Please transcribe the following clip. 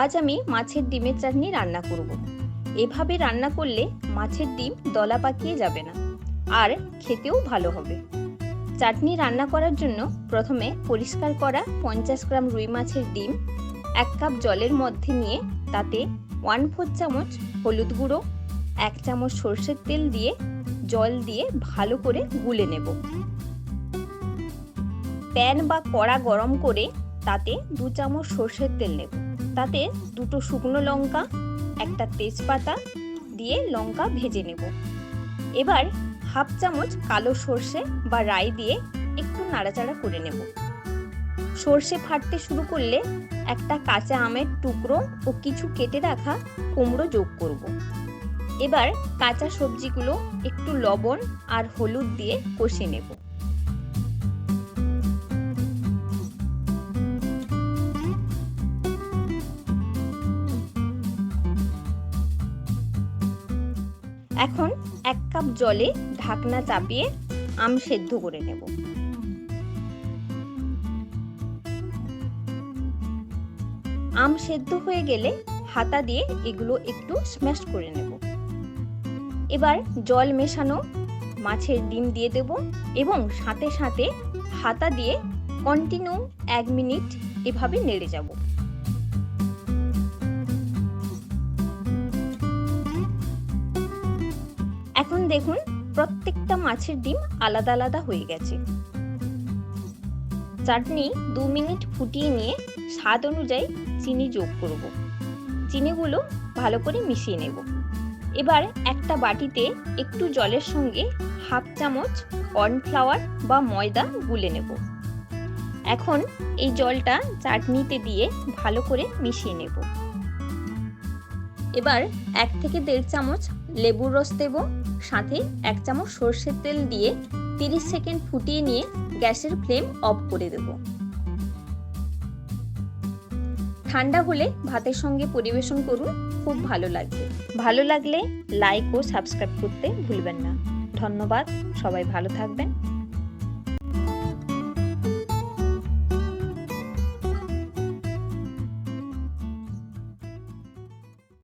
আজ আমি মাছের ডিমের চাটনি রান্না করব। এভাবে রান্না করলে মাছের ডিম দলা পাকিয়ে যাবে না, আর খেতেও ভালো হবে। চাটনি রান্না করার জন্য প্রথমে পরিষ্কার করা পঞ্চাশ গ্রাম রুই মাছের ডিম, এক কাপ জলের মধ্যে নিয়ে তাতে ওয়ান ফোর চামচ হলুদ গুঁড়ো, এক চামচ সর্ষের তেল দিয়ে জল দিয়ে ভালো করে গুলে নেব। প্যান বা কড়া গরম করে তাতে দু চামচ সর্ষের তেল নেব। তাতে দুটো শুকনো লঙ্কা, একটা তেজপাতা দিয়ে লঙ্কা ভেজে নেব। এবার হাফ চামচ কালো সর্ষে বা রাই দিয়ে একটু নাড়াচাড়া করে নেব। সর্ষে ফাটতে শুরু করলে একটা কাঁচা আমের টুকরো ও কিছু কেটে রাখা কুমড়ো যোগ করব। এবার কাঁচা সবজিগুলো একটু লবণ আর হলুদ দিয়ে কষে নেব। এখন এক কাপ জলে ঢাকনা চাপিয়ে আম সেদ্ধ করে নেব। আম সেদ্ধ হয়ে গেলে হাতা দিয়ে এগুলো একটু স্ম্যাশ করে নেব। এবার জল মেশানো মাছের ডিম দিয়ে দেব এবং সাথে সাথে হাতা দিয়ে কন্টিনিউ এক মিনিট এভাবে নেড়ে যাব। এখন দেখুন, প্রত্যেকটা মাছের ডিম আলাদা আলাদা হয়ে গেছে। চাটনি দু মিনিট ফুটিয়ে নিয়ে স্বাদ অনুযায়ী চিনি যোগ করব। চিনিগুলো ভালো করে মিশিয়ে নেব। এবার একটা বাটিতে একটু জলের সঙ্গে হাফ চামচ কর্নফ্লাওয়ার বা ময়দা গুলে নেব। এখন এই জলটা চাটনিতে দিয়ে ভালো করে মিশিয়ে নেব। এবার এক থেকে দেড় চামচ লেবুর রস দেব, সাথে এক চামচ সর্ষের তেল দিয়ে তিরিশ সেকেন্ড ফুটিয়ে নিয়ে গ্যাসের ফ্লেম অফ করে দেব। ঠান্ডা হলে ভাতের সঙ্গে পরিবেশন করুন, খুব ভালো লাগবে। ভালো লাগলে লাইক ও সাবস্ক্রাইব করতে ভুলবেন না। ধন্যবাদ, সবাই ভালো থাকবেন।